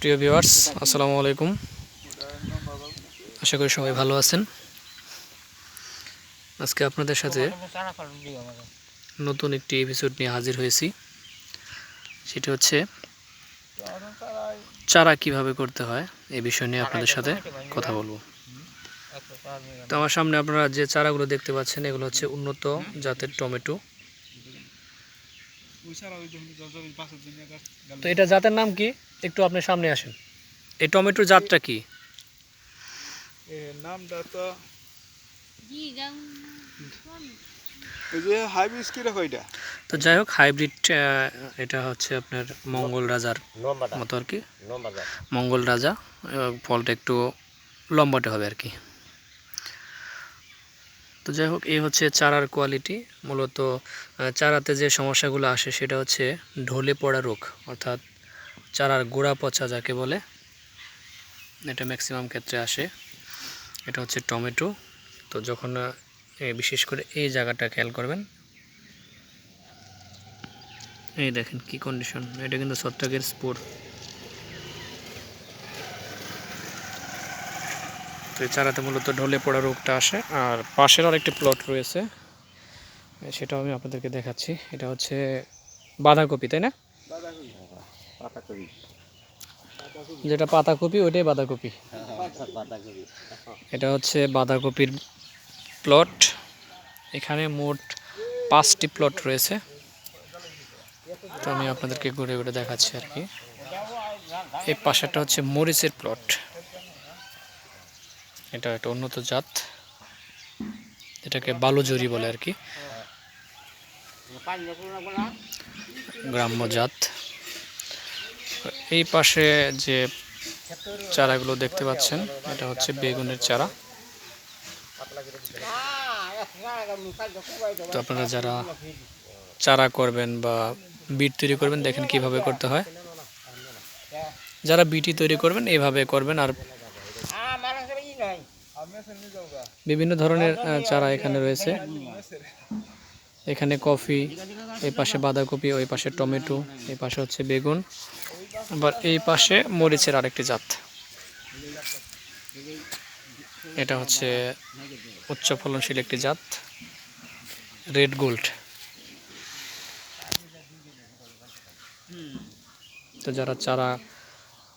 প্রিয় ভিউয়ার্স, আসসালামু আলাইকুম। আশা করি সবাই ভালো আছেন। আজকে আপনাদের সাথে নতুন একটি এপিসোড নিয়ে হাজির হয়েছি। সেটা হচ্ছে, চারা কীভাবে করতে হয় এই বিষয় নিয়ে আপনাদের সাথে কথা বলব। তো আমার সামনে আপনারা যে চারাগুলো দেখতে পাচ্ছেন, এগুলো হচ্ছে উন্নত জাতের টমেটো। তো এটা জাতের নাম কি? একটু আপনি সামনে আসেন। এই টমেটোর জাতটা কি? নামটা তো হাইব্রিড কি রাখো এটা? তো যাই হোক হাইব্রিড এটা হচ্ছে আপনার মঙ্গল রাজার মতো আর কি। মঙ্গল রাজা ফলটা একটু লম্বাটে হবে আর কি। তো যাই হোক, এই হচ্ছে চারার কোয়ালিটি মূলত চারাতে যে সমস্যাগুলো আসে সেটা হচ্ছে ঢলে পড়া রোগ, অর্থাৎ চারার গোড়া পচা যাকে বলে, এটা ম্যাক্সিমাম ক্ষেত্রে আসে। এটা হচ্ছে টমেটো। তো যখন বিশেষ করে এই জায়গাটা খেয়াল করবেন। এই দেখেন কি কন্ডিশন এটা কিন্তু ছত্রাকের স্পোর তো চারাতে মূলত ঢলে পড়া রোগটা আসে। আর পাশের আরেকটি প্লট রয়েছে, সেটাও আমি আপনাদেরকে দেখাচ্ছি। এটা হচ্ছে বাঁধাকপি, তাই না? যেটা পাতাকপি, ওইটাই বাঁধাকপি। এটা হচ্ছে বাঁধাকপির প্লট এখানে মোট পাঁচটি প্লট রয়েছে। তো আমি আপনাদেরকে ঘুরে ঘুরে দেখাচ্ছি আর কি। এই পাশেরটা হচ্ছে মরিচের প্লট এটা একটা উন্নত জাত। এটাকে বালুজরি বলে আর কি। গ্রাম্য জাত। এই পাশে যে চারাগুলো দেখতে পাচ্ছেন, এটা হচ্ছে বেগুনের চারা। তো আপনারা যারা চারা করবেন বা বিট তৈরি করবেন, দেখেন কীভাবে করতে হয়। যারা বিটি তৈরি করবেন এইভাবে করবেন। আর বিভিন্ন ধরনের চারা এখানে রয়েছে। এখানে কফি, এই পাশে বাঁধাকপি, ওই পাশে টমেটো, এই পাশে হচ্ছে বেগুন। আবার এই পাশে মরিচের আরেকটি জাত। এটা হচ্ছে উচ্চ ফলনশীল একটি জাত, রেড গোল্ড। তো যারা চারা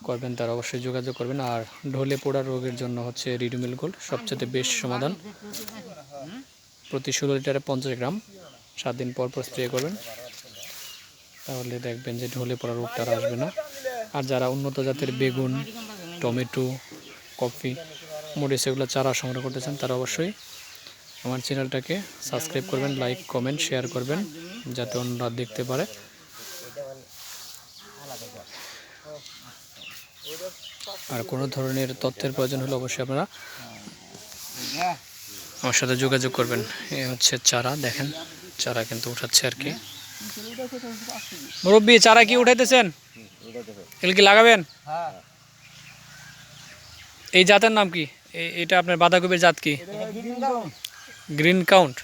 করবেন, তারা অবশ্যই যোগাযোগ করবেন। আর ঢলে পোড়া রোগের জন্য হচ্ছে রিডুমিল গোল্ড সবচেয়ে বেশ সমাধান। প্রতি ষোলো লিটারে পঞ্চাশ গ্রাম। সাত দিন পর পর স্প্রে করবেন। তাহলে দেখবেন যে ঢলে পড়া রোগটা আর আসবে না। আর যারা উন্নত জাতের বেগুন, টমেটো, কফি মরিচ এগুলো চারা সংগ্রহ করতে চান, তারা অবশ্যই আমার চ্যানেলটাকে সাবস্ক্রাইব করবেন, লাইক, কমেন্ট, শেয়ার করবেন, যাতে অন্যরা দেখতে পারে। আর কোনো ধরনের তথ্যের প্রয়োজন হলে অবশ্যই আপনারা আমার সাথে যোগাযোগ করবেন। এ হচ্ছে চারা, দেখেন। চারা কিন্তু উঠাচ্ছে আর কি। মুরব্বী, চারা কি উঠাইতেছেন? এগুলো কি লাগাবেন? এই জাতের নাম কি? এটা আপনার বাঁধাকপির জাত কি? Green count.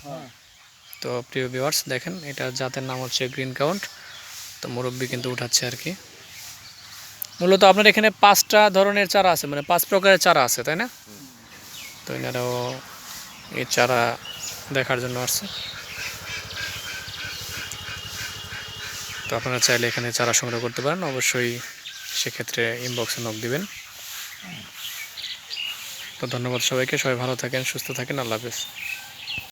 তো প্রিয় ভিউয়ার্স দেখেন, এটা জাতের নাম হচ্ছে গ্রিন কাউন্ট। তো মুরব্বী কিন্তু উঠাচ্ছে আর কি। মূলত আপনার এখানে পাঁচটা ধরনের চারা আছে মানে পাঁচ প্রকারের চারা আছে, তাই না? তো এনারাও এই চারা দেখার জন্য আসছে। তো আপনারা চাইলে এখানে চারা সংগ্রহ করতে পারেন, অবশ্যই সেক্ষেত্রে ইনবক্সে নক দিবেন। তো ধন্যবাদ সবাইকে, সবাই ভালো থাকেন, সুস্থ থাকেন, আল্লাহ হাফেজ।